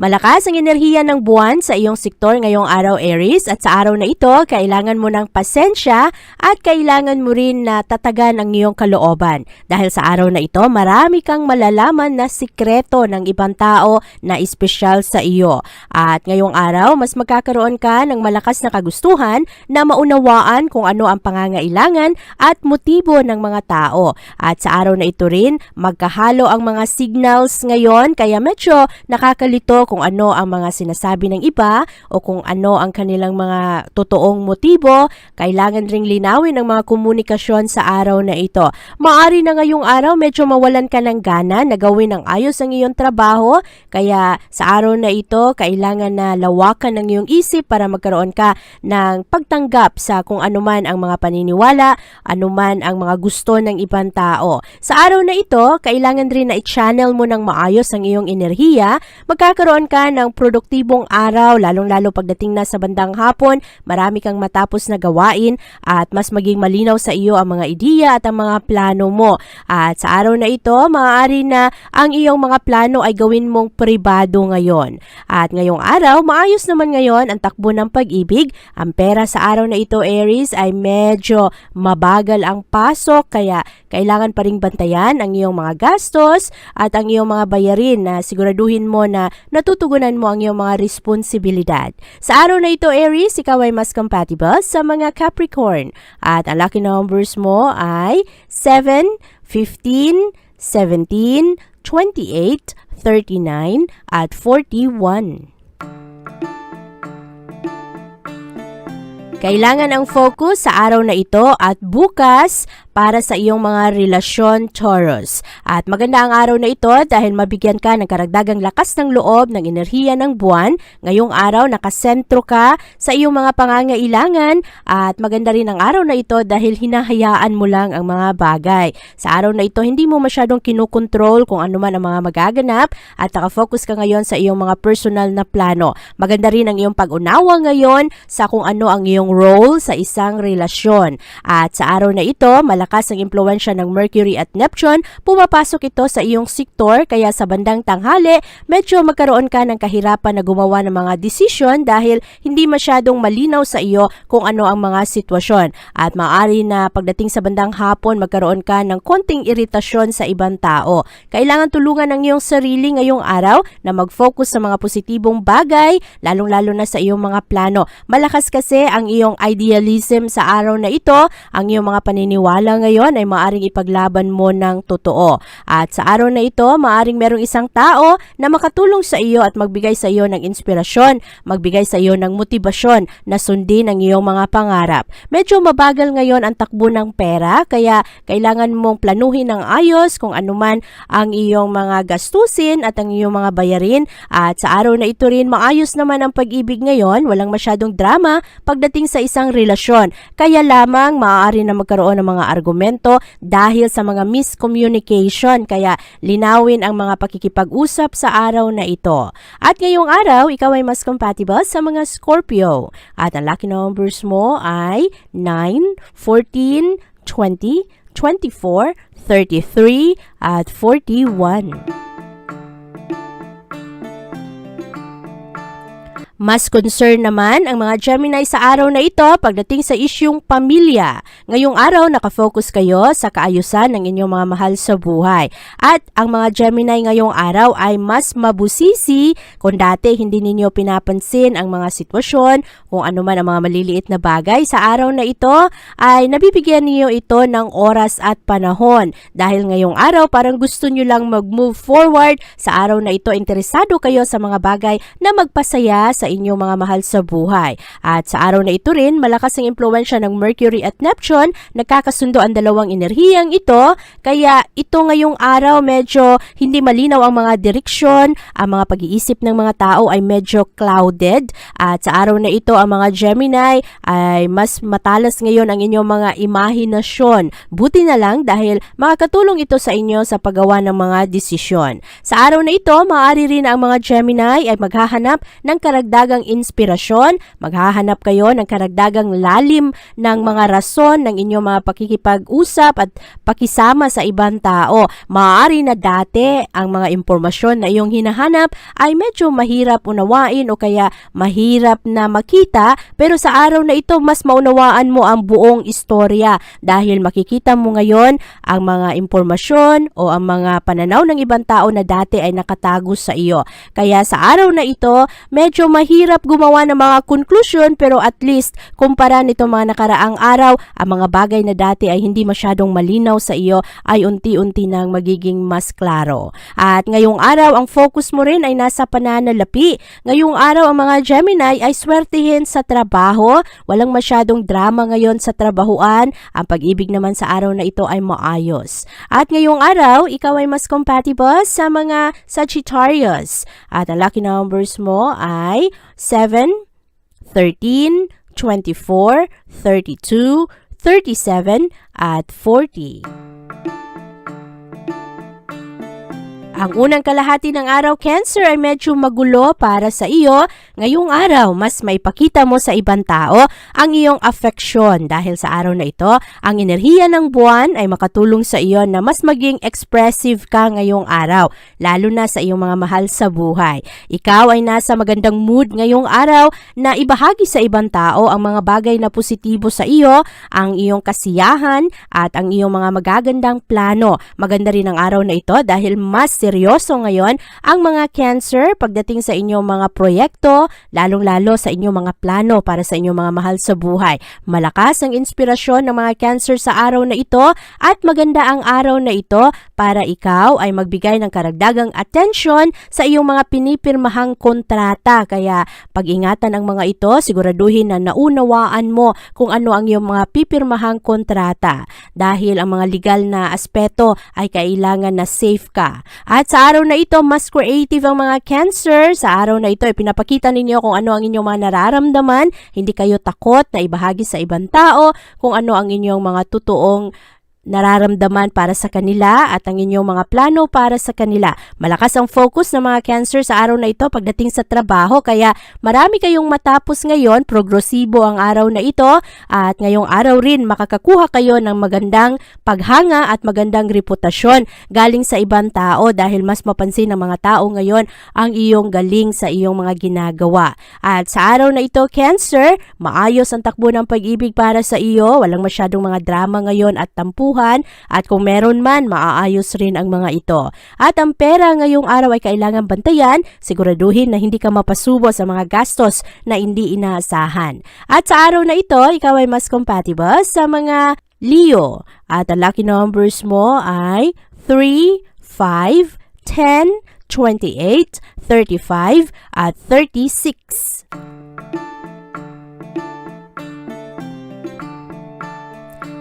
Malakas ang enerhiya ng buwan sa iyong sektor ngayong araw Aries at sa araw na ito, kailangan mo ng pasensya at kailangan mo rin na tatagan ang iyong kalooban. Dahil sa araw na ito, marami kang malalaman na sikreto ng ibang tao na espesyal sa iyo. At ngayong araw, mas magkakaroon ka ng malakas na kagustuhan na maunawaan kung ano ang pangangailangan at motibo ng mga tao. At sa araw na ito rin, magkahalo ang mga signals ngayon kaya medyo nakakalito kung ano ang mga sinasabi ng iba o kung ano ang kanilang mga totoong motibo. Kailangan ring linawin ang mga komunikasyon sa araw na ito. Maari na ngayong araw medyo mawalan ka ng gana na gawin ng ayos ang iyong trabaho. Kaya sa araw na ito, kailangan na lawakan ng iyong isip para magkaroon ka ng pagtanggap sa kung anuman ang mga paniniwala, anuman ang mga gusto ng ibang tao. Sa araw na ito, kailangan rin na i-channel mo ng maayos ang iyong enerhiya. Magkakaroon ka ng produktibong araw, lalong-lalo pagdating na sa bandang hapon, marami kang matapos na gawain at mas maging malinaw sa iyo ang mga ideya at ang mga plano mo. At sa araw na ito, maaari na ang iyong mga plano ay gawin mong pribado ngayon. At ngayong araw, maayos naman ngayon ang takbo ng pag-ibig. Ang pera sa araw na ito, Aries, ay medyo mabagal ang pasok kaya kailangan pa ring bantayan ang iyong mga gastos at ang iyong mga bayarin na siguraduhin mo na natutugunan mo ang iyong mga responsibilidad. Sa araw na ito, Aries, ikaw ay mas compatible sa mga Capricorn. At ang lucky numbers mo ay 7, 15, 17, 28, 39, at 41. Kailangan ang focus sa araw na ito at bukas para sa iyong mga relasyon Taurus. At maganda ang araw na ito dahil mabigyan ka ng karagdagang lakas ng loob ng enerhiya ng buwan. Ngayong araw nakasentro ka sa iyong mga pangangailangan at maganda rin ang araw na ito dahil hinahayaan mo lang ang mga bagay. Sa araw na ito hindi mo masyadong kinukontrol kung ano man ang mga magaganap at nakafocus ka ngayon sa iyong mga personal na plano. Maganda rin ang iyong pag-unawa ngayon sa kung ano ang iyong role sa isang relasyon. At sa araw na ito, malakas ang impluensya ng Mercury at Neptune, pumapasok ito sa iyong sektor kaya sa bandang tanghali, medyo magkaroon ka ng kahirapan na gumawa ng mga desisyon dahil hindi masyadong malinaw sa iyo kung ano ang mga sitwasyon. At maaari na pagdating sa bandang hapon, magkaroon ka ng konting iritasyon sa ibang tao. Kailangan tulungan ng iyong sarili ngayong araw na mag-focus sa mga positibong bagay, lalong-lalo na sa iyong mga plano. Malakas kasi ang iyong idealism sa araw na ito, ang iyong mga paniniwala ngayon ay maaring ipaglaban mo ng totoo. At sa araw na ito, maaring merong isang tao na makatulong sa iyo at magbigay sa iyo ng inspirasyon, magbigay sa iyo ng motibasyon na sundin ang iyong mga pangarap. Medyo mabagal ngayon ang takbo ng pera, kaya kailangan mong planuhin ng ayos kung anuman ang iyong mga gastusin at ang iyong mga bayarin. At sa araw na ito rin, maayos naman ang pag-ibig ngayon, walang masyadong drama pagdating sa isang relasyon. Kaya lamang maaari na magkaroon ng mga argumento dahil sa mga miscommunication. Kaya linawin ang mga pakikipag-usap sa araw na ito. At ngayong araw, ikaw ay mas compatible sa mga Scorpio. At ang lucky numbers mo ay 9, 14, 20, 24, 33, at 41. Mas concern naman ang mga Gemini sa araw na ito pagdating sa isyung pamilya. Ngayong araw nakafocus kayo sa kaayusan ng inyong mga mahal sa buhay. At ang mga Gemini ngayong araw ay mas mabusisi kung dati hindi ninyo pinapansin ang mga sitwasyon, kung ano man ang mga maliliit na bagay. Sa araw na ito ay nabibigyan niyo ito ng oras at panahon. Dahil ngayong araw parang gusto nyo lang mag-move forward. Sa araw na ito interesado kayo sa mga bagay na magpasaya sa inyong mga mahal sa buhay. At sa araw na ito rin, malakas ang impluensya ng Mercury at Neptune, nagkakasundo ang dalawang enerhiyang ito, kaya ito ngayong araw medyo hindi malinaw ang mga direksyon, ang mga pag-iisip ng mga tao ay medyo clouded, at sa araw na ito ang mga Gemini ay mas matalas ngayon ang inyong mga imahinasyon. Buti na lang dahil makakatulong ito sa inyo sa paggawa ng mga desisyon. Sa araw na ito, maaari rin ang mga Gemini ay maghahanap ng karagdagang inspirasyon, maghahanap kayo ng karagdagang lalim ng mga rason ng inyong mga pakikipag-usap at pakisama sa ibang tao. Maaari na dati ang mga impormasyon na iyong hinahanap ay medyo mahirap unawain o kaya mahirap na makita pero sa araw na ito mas maunawaan mo ang buong istorya dahil makikita mo ngayon ang mga impormasyon o ang mga pananaw ng ibang tao na dati ay nakatago sa iyo. Kaya sa araw na ito, medyo mahirap gumawa ng mga konklusyon pero at least kumpara nito mga nakaraang araw, ang mga bagay na dati ay hindi masyadong malinaw sa iyo ay unti-unti nang magiging mas klaro. At ngayong araw, ang focus mo rin ay nasa pananalapi. Ngayong araw, ang mga Gemini ay swertihin sa trabaho. Walang masyadong drama ngayon sa trabahuan. Ang pag-ibig naman sa araw na ito ay maayos. At ngayong araw, ikaw ay mas compatible sa mga Sagittarius. At ang lucky numbers mo ay 7, 13, 24, 32, 37, at 40. Ang unang kalahati ng araw, Cancer, ay medyo magulo para sa iyo. Ngayong araw, mas maipakita mo sa ibang tao ang iyong affection dahil sa araw na ito, ang enerhiya ng buwan ay makatulong sa iyo na mas maging expressive ka ngayong araw, lalo na sa iyong mga mahal sa buhay. Ikaw ay nasa magandang mood ngayong araw na ibahagi sa ibang tao ang mga bagay na positibo sa iyo, ang iyong kasiyahan at ang iyong mga magagandang plano. Maganda rin ang araw na ito dahil mas seryoso ngayon ang mga cancer pagdating sa inyong mga proyekto, lalong-lalo sa inyong mga plano para sa inyong mga mahal sa buhay. Malakas ang inspirasyon ng mga cancer sa araw na ito at maganda ang araw na ito para ikaw ay magbigay ng karagdagang atensyon sa iyong mga pinipirmahang kontrata. Kaya pag-ingatan ang mga ito, siguraduhin na naunawaan mo kung ano ang iyong mga pipirmahang kontrata. Dahil ang mga legal na aspeto ay kailangan na safe ka. At sa araw na ito, mas creative ang mga cancer. Sa araw na ito, ay pinapakita ninyo kung ano ang inyong mga nararamdaman. Hindi kayo takot na ibahagi sa ibang tao kung ano ang inyong mga totoong nararamdaman para sa kanila at ang inyong mga plano para sa kanila. Malakas ang focus ng mga cancer sa araw na ito pagdating sa trabaho kaya marami kayong matapos ngayon, progresibo ang araw na ito at ngayong araw rin makakakuha kayo ng magandang paghanga at magandang reputasyon galing sa ibang tao dahil mas mapansin ng mga tao ngayon ang iyong galing sa iyong mga ginagawa. At sa araw na ito, Cancer, maayos ang takbo ng pag-ibig para sa iyo, walang masyadong mga drama ngayon at tampuhan at kung meron man, maaayos rin ang mga ito. At ang pera ngayong araw ay kailangan bantayan, siguraduhin na hindi ka mapasubo sa mga gastos na hindi inaasahan. At sa araw na ito, ikaw ay mas compatible sa mga Leo. At ang lucky numbers mo ay 3, 5, 10, 28, 35, at 36.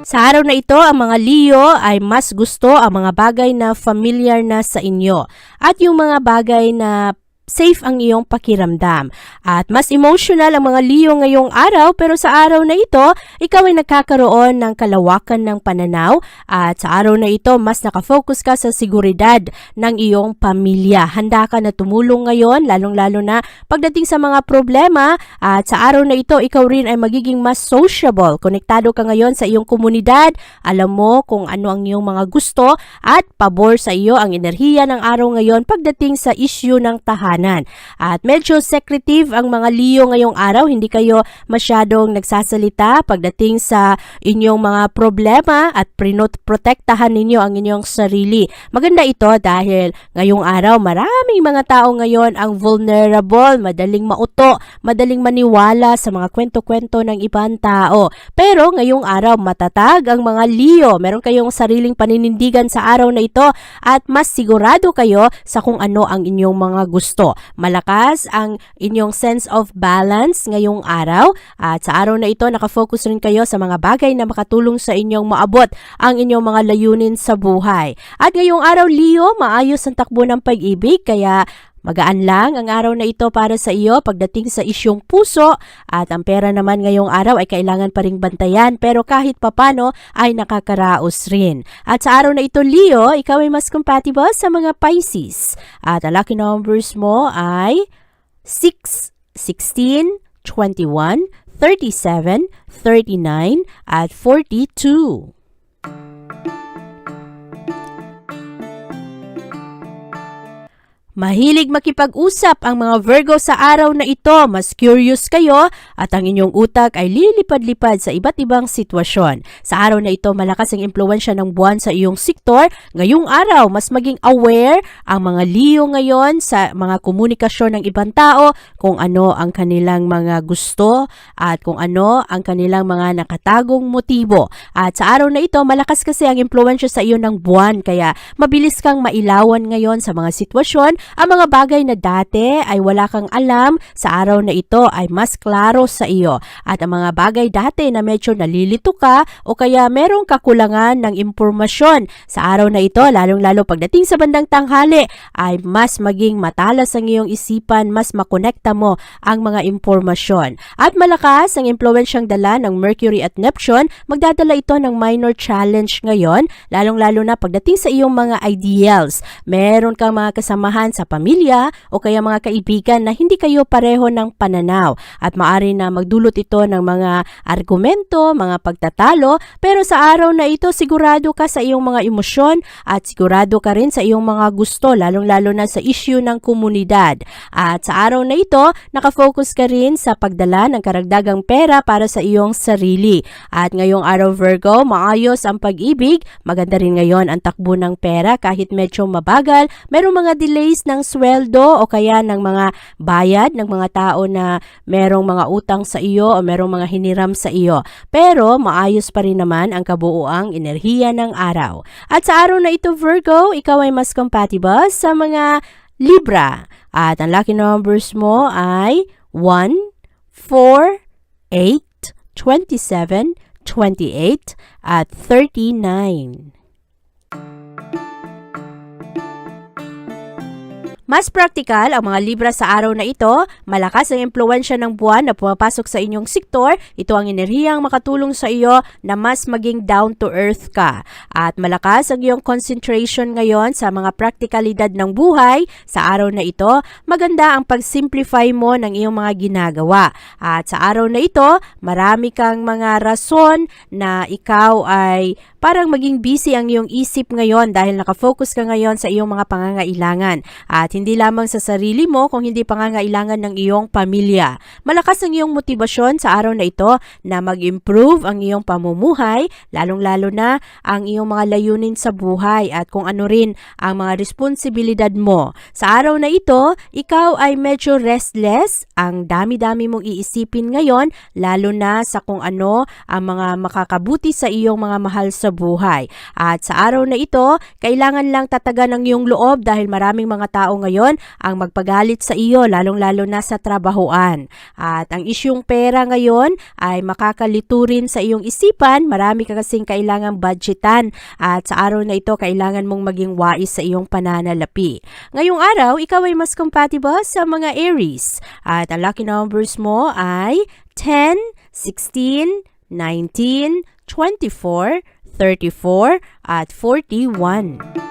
Sa araw na ito, ang mga Leo ay mas gusto ang mga bagay na familiar na sa inyo. At yung mga bagay na safe ang iyong pakiramdam. At mas emotional ang mga Leo ngayong araw pero sa araw na ito, ikaw ay nagkakaroon ng kalawakan ng pananaw at sa araw na ito, mas nakafocus ka sa seguridad ng iyong pamilya. Handa ka na tumulong ngayon, lalong-lalo na pagdating sa mga problema at sa araw na ito, ikaw rin ay magiging mas sociable. Konektado ka ngayon sa iyong komunidad, alam mo kung ano ang iyong mga gusto at pabor sa iyo ang enerhiya ng araw ngayon pagdating sa issue ng tahanan hangganan. At medyo secretive ang mga Leo ngayong araw, hindi kayo masyadong nagsasalita pagdating sa inyong mga problema at protektahan ninyo ang inyong sarili. Maganda ito dahil ngayong araw maraming mga tao ngayon ang vulnerable, madaling mauto, madaling maniwala sa mga kwento-kwento ng ibang tao. Pero ngayong araw matatag ang mga Leo. Meron kayong sariling paninindigan sa araw na ito at mas sigurado kayo sa kung ano ang inyong mga gusto. Malakas ang inyong sense of balance ngayong araw at sa araw na ito nakafocus rin kayo sa mga bagay na makatulong sa inyong maabot ang inyong mga layunin sa buhay. At ngayong araw Leo, maayos ang takbo ng pag-ibig kaya Magaan lang ang araw na ito para sa iyo pagdating sa isyong puso at ang pera naman ngayong araw ay kailangan pa ring bantayan pero kahit papano ay nakakaraos rin. At sa araw na ito Leo, ikaw ay mas compatible sa mga Pisces at ang lucky numbers mo ay 6, 16, 21, 37, 39 at 42. Mahilig makipag-usap ang mga Virgo sa araw na ito. Mas curious kayo at ang inyong utak ay lilipad-lipad sa iba't ibang sitwasyon. Sa araw na ito, malakas ang impluensya ng buwan sa iyong sektor. Ngayong araw, mas maging aware ang mga Leo ngayon sa mga komunikasyon ng ibang tao, kung ano ang kanilang mga gusto at kung ano ang kanilang mga nakatagong motibo. At sa araw na ito, malakas kasi ang impluensya sa iyo ng buwan kaya mabilis kang mailawan ngayon sa mga sitwasyon ang mga bagay na dati ay wala kang alam sa araw na ito ay mas klaro sa iyo. At ang mga bagay dati na medyo nalilito ka o kaya merong kakulangan ng impormasyon sa araw na ito, lalong-lalo pagdating sa bandang tanghali, ay mas maging matalas ang iyong isipan, mas makonekta mo ang mga impormasyon. At malakas ang impluensyang dala ng Mercury at Neptune, magdadala ito ng minor challenge ngayon, lalong-lalo na pagdating sa iyong mga ideals. Meron kang mga kasamahan sa pamilya o kaya mga kaibigan na hindi kayo pareho ng pananaw at maari na magdulot ito ng mga argumento, mga pagtatalo pero sa araw na ito sigurado ka sa iyong mga emosyon at sigurado ka rin sa iyong mga gusto lalong-lalo na sa issue ng komunidad. At sa araw na ito, nakafocus ka rin sa pagdala ng karagdagang pera para sa iyong sarili. At ngayong araw Virgo, maayos ang pag-ibig, maganda rin ngayon ang takbo ng pera kahit medyo mabagal, merong mga delays ng sweldo o kaya ng mga bayad ng mga tao na merong mga utang sa iyo o merong mga hiniram sa iyo. Pero maayos pa rin naman ang kabuuang enerhiya ng araw. At sa araw na ito Virgo, ikaw ay mas compatible sa mga Libra. At ang lucky numbers mo ay 1, 4, 8, 27, 28, at 39. Mas praktikal ang mga Libra sa araw na ito, malakas ang impluensya ng buwan na pumapasok sa inyong sektor, ito ang enerhiyang makatulong sa iyo na mas maging down to earth ka. At malakas ang iyong concentration ngayon sa mga praktikalidad ng buhay, sa araw na ito, maganda ang pag-simplify mo ng iyong mga ginagawa. At sa araw na ito, marami kang mga rason na ikaw ay parang maging busy ang iyong isip ngayon dahil nakafocus ka ngayon sa iyong mga pangangailangan. At hindi lamang sa sarili mo kung hindi pangangailangan ng iyong pamilya. Malakas ang iyong motibasyon sa araw na ito na mag-improve ang iyong pamumuhay, lalong-lalo na ang iyong mga layunin sa buhay at kung ano rin ang mga responsibilidad mo. Sa araw na ito, ikaw ay medyo restless, ang dami-dami mong iisipin ngayon, lalo na sa kung ano ang mga makakabuti sa iyong mga mahal sa buhay. At sa araw na ito, kailangan lang tatagan ang iyong loob dahil maraming mga tao ngayon ang magpagalit sa iyo, lalong-lalo na sa trabahoan. At ang isyong pera ngayon ay makakalito rin sa iyong isipan, marami ka kasing kailangang budgetan at sa araw na ito kailangan mong maging wais sa iyong pananalapi. Ngayong araw, ikaw ay mas compatible sa mga Aries at ang lucky numbers mo ay 10, 16, 19, 24, 34 at 41.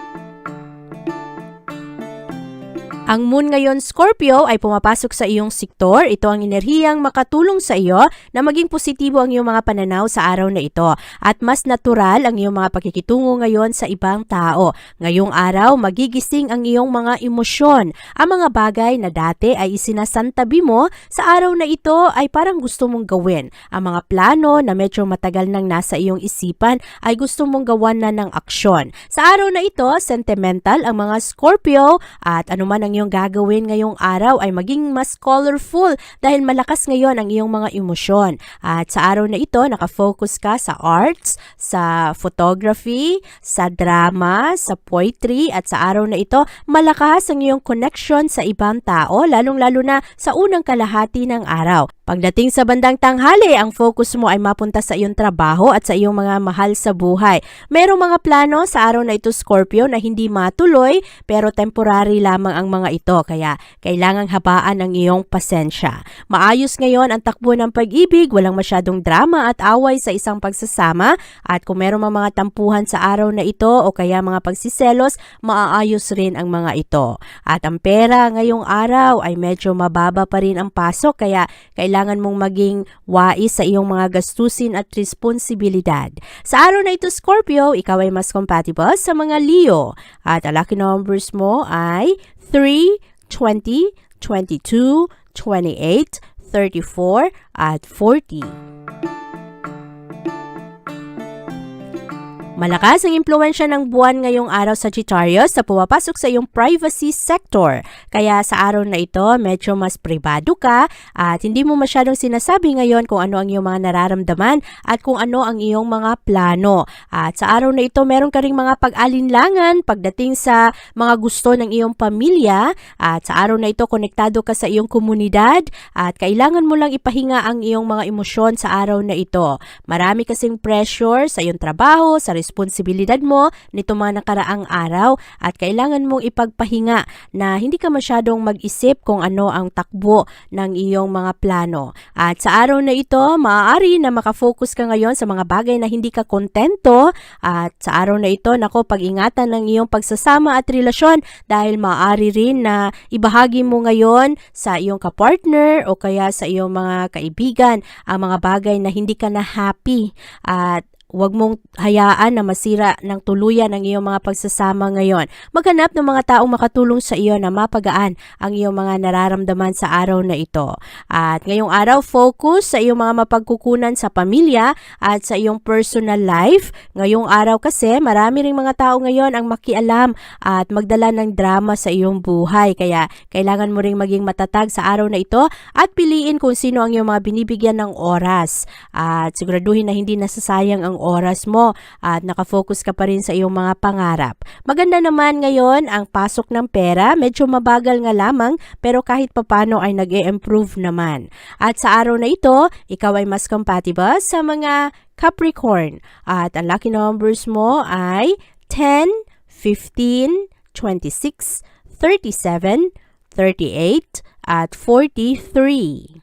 Ang moon ngayon Scorpio ay pumapasok sa iyong sektor. Ito ang enerhiyang makatulong sa iyo na maging positibo ang iyong mga pananaw sa araw na ito at mas natural ang iyong mga pakikitungo ngayon sa ibang tao. Ngayong araw, magigising ang iyong mga emosyon. Ang mga bagay na dati ay isinasantabi mo sa araw na ito ay parang gusto mong gawin. Ang mga plano na medyo matagal nang nasa iyong isipan ay gusto mong gawan na ng aksyon. Sa araw na ito, sentimental ang mga Scorpio at anuman ang iyong gagawin ngayong araw ay maging mas colorful dahil malakas ngayon ang iyong mga emosyon. At sa araw na ito, nakafocus ka sa arts, sa photography, sa drama, sa poetry at sa araw na ito, malakas ang iyong connection sa ibang tao, lalong-lalo na sa unang kalahati ng araw. Pagdating sa bandang tanghali, ang focus mo ay mapunta sa iyong trabaho at sa iyong mga mahal sa buhay. Merong mga plano sa araw na ito Scorpio na hindi matuloy pero temporary lamang ang mga ito kaya kailangang habaan ang iyong pasensya. Maayos ngayon ang takbo ng pag-ibig, walang masyadong drama at away sa isang pagsasama at kung meron mga mga tampuhan sa araw na ito o kaya mga pagsiselos, maaayos rin ang mga ito. At ang pera ngayong araw ay medyo mababa pa rin ang pasok kaya kailangan mong maging wais sa iyong mga gastusin at responsibilidad. Sa araw na ito Scorpio, ikaw ay mas compatible sa mga Leo at ang lucky numbers mo ay 3, 20, 22, 28, 34 at 40. Malakas ang impluensya ng buwan ngayong araw sa Sagittarius sa pumapasok sa iyong privacy sector. Kaya sa araw na ito, medyo mas privado ka at hindi mo masyadong sinasabi ngayon kung ano ang iyong mga nararamdaman at kung ano ang iyong mga plano. At sa araw na ito, meron ka ring mga pag-alinlangan pagdating sa mga gusto ng iyong pamilya. At sa araw na ito, konektado ka sa iyong komunidad at kailangan mo lang ipahinga ang iyong mga emosyon sa araw na ito. Marami kasing pressure sa iyong trabaho, sa responsibilidad mo nito mga nakaraang araw at kailangan mong ipagpahinga na hindi ka masyadong mag-isip kung ano ang takbo ng iyong mga plano. At sa araw na ito, maaari na makafocus ka ngayon sa mga bagay na hindi ka kontento at sa araw na ito, nako, pag-ingatan ng iyong pagsasama at relasyon dahil maaari rin na ibahagi mo ngayon sa iyong kapartner o kaya sa iyong mga kaibigan ang mga bagay na hindi ka na happy at Huwag mong hayaan na masira ng tuluyan ang iyong mga pagsasama ngayon. Maghanap ng mga taong makatulong sa iyo na mapagaan ang iyong mga nararamdaman sa araw na ito. At ngayong araw, focus sa iyong mga mapagkukunan sa pamilya at sa iyong personal life. Ngayong araw kasi, marami ring mga tao ngayon ang makialam at magdala ng drama sa iyong buhay. Kaya kailangan mo ring maging matatag sa araw na ito at piliin kung sino ang iyong mga binibigyan ng oras. At siguraduhin na hindi nasasayang ang oras mo at nakafocus ka pa rin sa iyong mga pangarap. Maganda naman ngayon ang pasok ng pera, medyo mabagal nga lamang pero kahit papano ay nag improve naman. At sa araw na ito, ikaw ay mas compatible sa mga Capricorn at ang lucky numbers mo ay 10, 15, 26, 37, 38 at 43.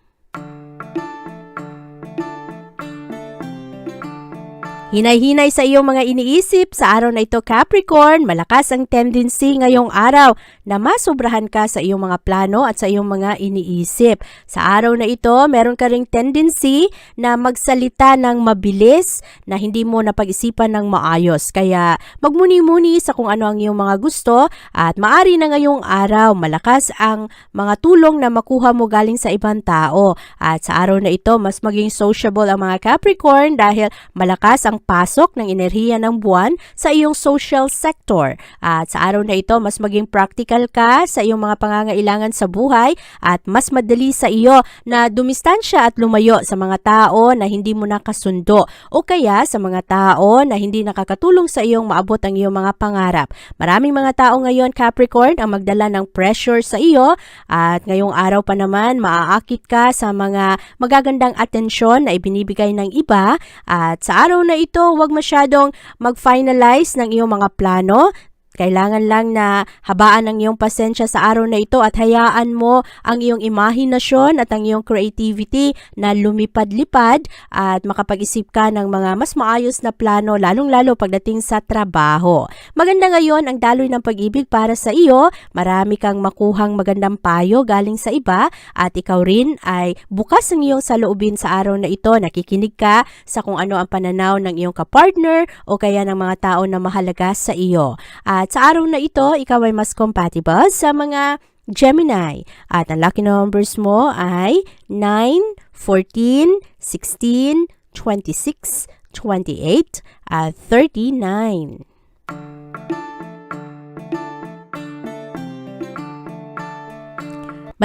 Hinay-hinay sa iyong mga iniisip sa araw na ito Capricorn, malakas ang tendency ngayong araw na masobrahan ka sa iyong mga plano at sa iyong mga iniisip. Sa araw na ito, meron ka ring tendency na magsalita ng mabilis na hindi mo napag-isipan ng maayos. Kaya magmuni-muni sa kung ano ang iyong mga gusto at maari na ngayong araw malakas ang mga tulong na makuha mo galing sa ibang tao. At sa araw na ito, mas maging sociable ang mga Capricorn dahil malakas ang pasok ng enerhiya ng buwan sa iyong social sector. At sa araw na ito, mas maging practical ka sa iyong mga pangangailangan sa buhay at mas madali sa iyo na dumistansya at lumayo sa mga tao na hindi mo nakasundo o kaya sa mga tao na hindi nakakatulong sa iyong maabot ang iyong mga pangarap. Maraming mga tao ngayon, Capricorn, ang magdala ng pressure sa iyo at ngayong araw pa naman, maaakit ka sa mga magagandang atensyon na ibinibigay ng iba at sa araw na ito, huwag masyadong mag-finalize ng iyong mga plano Kailangan lang na habaan ang iyong pasensya sa araw na ito at hayaan mo ang iyong imahinasyon at ang iyong creativity na lumipad-lipad at makapag-isip ka ng mga mas maayos na plano lalong-lalo pagdating sa trabaho. Maganda ngayon ang daloy ng pag-ibig para sa iyo. Marami kang makuhang magandang payo galing sa iba at ikaw rin ay bukas ang iyong saloobin sa araw na ito. Nakikinig ka sa kung ano ang pananaw ng iyong kapartner o kaya ng mga tao na mahalaga sa iyo. At sa araw na ito, ikaw ay mas compatible sa mga Gemini. At ang lucky numbers mo ay 9, 14, 16, 26, 28, at 39.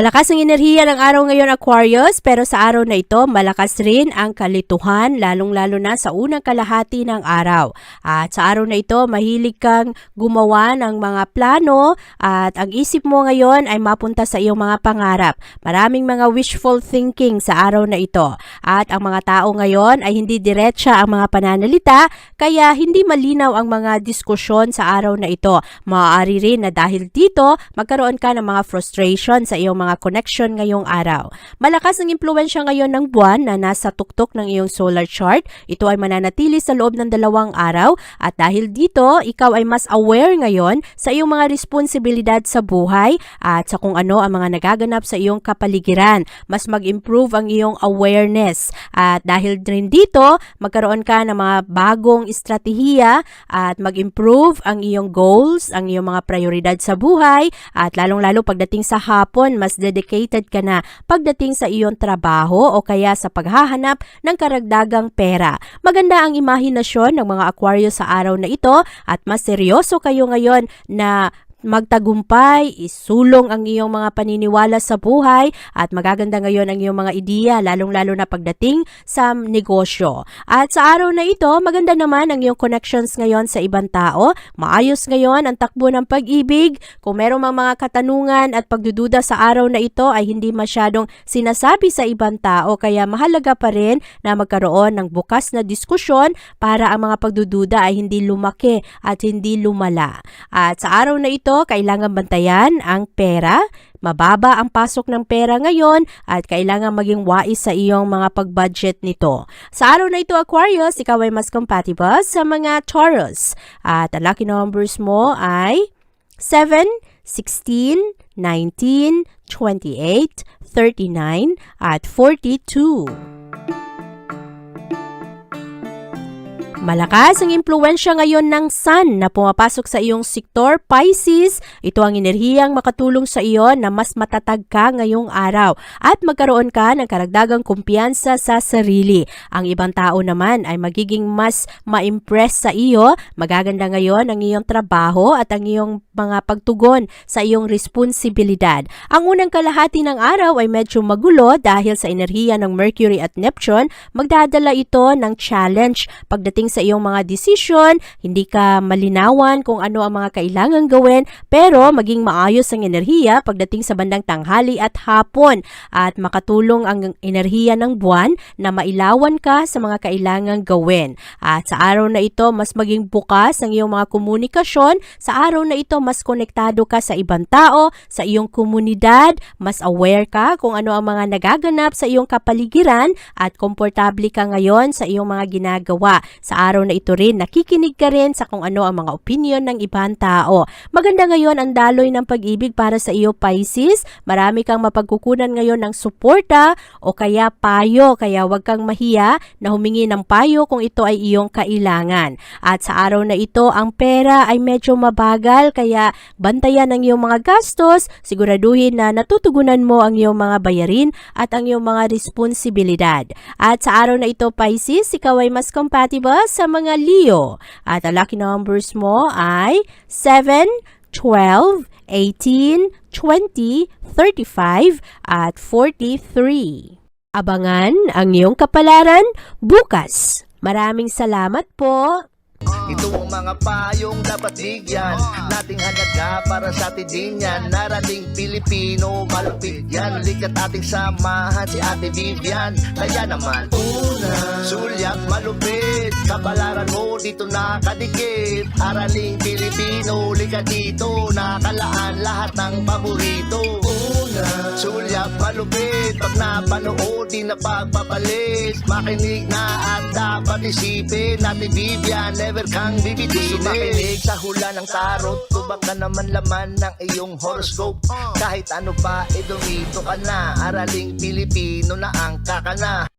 Malakas ang enerhiya ng araw ngayon Aquarius pero sa araw na ito malakas rin ang kalituhan lalong-lalo na sa unang kalahati ng araw. At sa araw na ito mahilig kang gumawa ng mga plano at ang isip mo ngayon ay mapunta sa iyong mga pangarap. Maraming mga wishful thinking sa araw na ito. At ang mga tao ngayon ay hindi diretsa ang mga pananalita kaya hindi malinaw ang mga diskusyon sa araw na ito. Maaari rin na dahil dito magkaroon ka ng mga frustration sa iyong mga connection ngayong araw. Malakas ang impluensya ngayon ng buwan na nasa tuktok ng iyong solar chart. Ito ay mananatili sa loob ng dalawang araw at dahil dito, ikaw ay mas aware ngayon sa iyong mga responsibilidad sa buhay at sa kung ano ang mga nagaganap sa iyong kapaligiran. Mas mag-improve ang iyong awareness at dahil rin dito, magkaroon ka ng mga bagong estratehiya at mag-improve ang iyong goals, ang iyong mga prioridad sa buhay at lalong-lalo pagdating sa hapon, mas dedicated ka na pagdating sa iyong trabaho o kaya sa paghahanap ng karagdagang pera. Maganda ang imahinasyon ng mga Aquarius sa araw na ito at mas seryoso kayo ngayon na magtagumpay, isulong ang iyong mga paniniwala sa buhay at magaganda ngayon ang iyong mga ideya lalong-lalo na pagdating sa negosyo. At sa araw na ito, maganda naman ang iyong connections ngayon sa ibang tao. Maayos ngayon ang takbo ng pag-ibig. Kung meron mang mga katanungan at pagdududa sa araw na ito ay hindi masyadong sinasabi sa ibang tao kaya mahalaga pa rin na magkaroon ng bukas na diskusyon para ang mga pagdududa ay hindi lumaki at hindi lumala. At sa araw na ito, kailangan bantayan ang pera. Mababa ang pasok ng pera ngayon at kailangan maging wais sa iyong mga pag-budget nito. Sa araw na ito, Aquarius, ikaw ay mas compatible sa mga Taurus. At ang lucky numbers mo ay 7, 16, 19, 28, 39, at 42. Malakas ang impluensya ngayon ng Sun na pumapasok sa iyong sektor Pisces. Ito ang enerhiyang makatulong sa iyo na mas matatag ka ngayong araw at magkaroon ka ng karagdagang kumpiyansa sa sarili. Ang ibang tao naman ay magiging mas ma-impress sa iyo. Magaganda ngayon ang iyong trabaho at ang iyong mga pagtugon sa iyong responsibilidad. Ang unang kalahati ng araw ay medyo magulo dahil sa enerhiya ng Mercury at Neptune. Magdadala ito ng challenge pagdating sa iyong mga desisyon, hindi ka malinawan kung ano ang mga kailangang gawin, pero maging maayos ang enerhiya pagdating sa bandang tanghali at hapon at makatulong ang enerhiya ng buwan na mailawan ka sa mga kailangang gawin. At sa araw na ito, mas maging bukas ang iyong mga komunikasyon. Sa araw na ito, mas konektado ka sa ibang tao, sa iyong komunidad, mas aware ka kung ano ang mga nagaganap sa iyong kapaligiran at komportable ka ngayon sa iyong mga ginagawa. Sa araw na ito rin, nakikinig ka rin sa kung ano ang mga opinion ng ibang tao. Maganda ngayon ang daloy ng pag-ibig para sa iyo, Pisces. Marami kang mapagkukunan ngayon ng suporta o kaya payo, kaya huwag kang mahiya na humingi ng payo kung ito ay iyong kailangan. At sa araw na ito, ang pera ay medyo mabagal, kaya bantayan ang iyong mga gastos, siguraduhin na natutugunan mo ang iyong mga bayarin at ang iyong mga responsibilidad. At sa araw na ito, Pisces, ikaw ay mas compatible sa mga Leo. At ang lucky numbers mo ay 7, 12, 18, 20, 35, at 43. Abangan ang iyong kapalaran bukas. Maraming salamat po. Ito ang mga payong dapat bigyan Nating halaga para sa atin din yan Narating Pilipino, malupit yan Likat ating samahan si Ate Vivian Kaya naman Una Sulyak malupit Kapalaran mo dito nakadikit. Araling Pilipino, likat dito. Nakalaan lahat ng paborito. Una. Sulyak malupit. Pag napanood di na pagpapalit Makinig na at dapat isipin Natin Vivian, never kang bibitinin Makinig sa hula ng tarot Tubak ka naman laman ng iyong horoscope. Kahit ano pa, eh dumito ka na. Araling Pilipino na ang kakana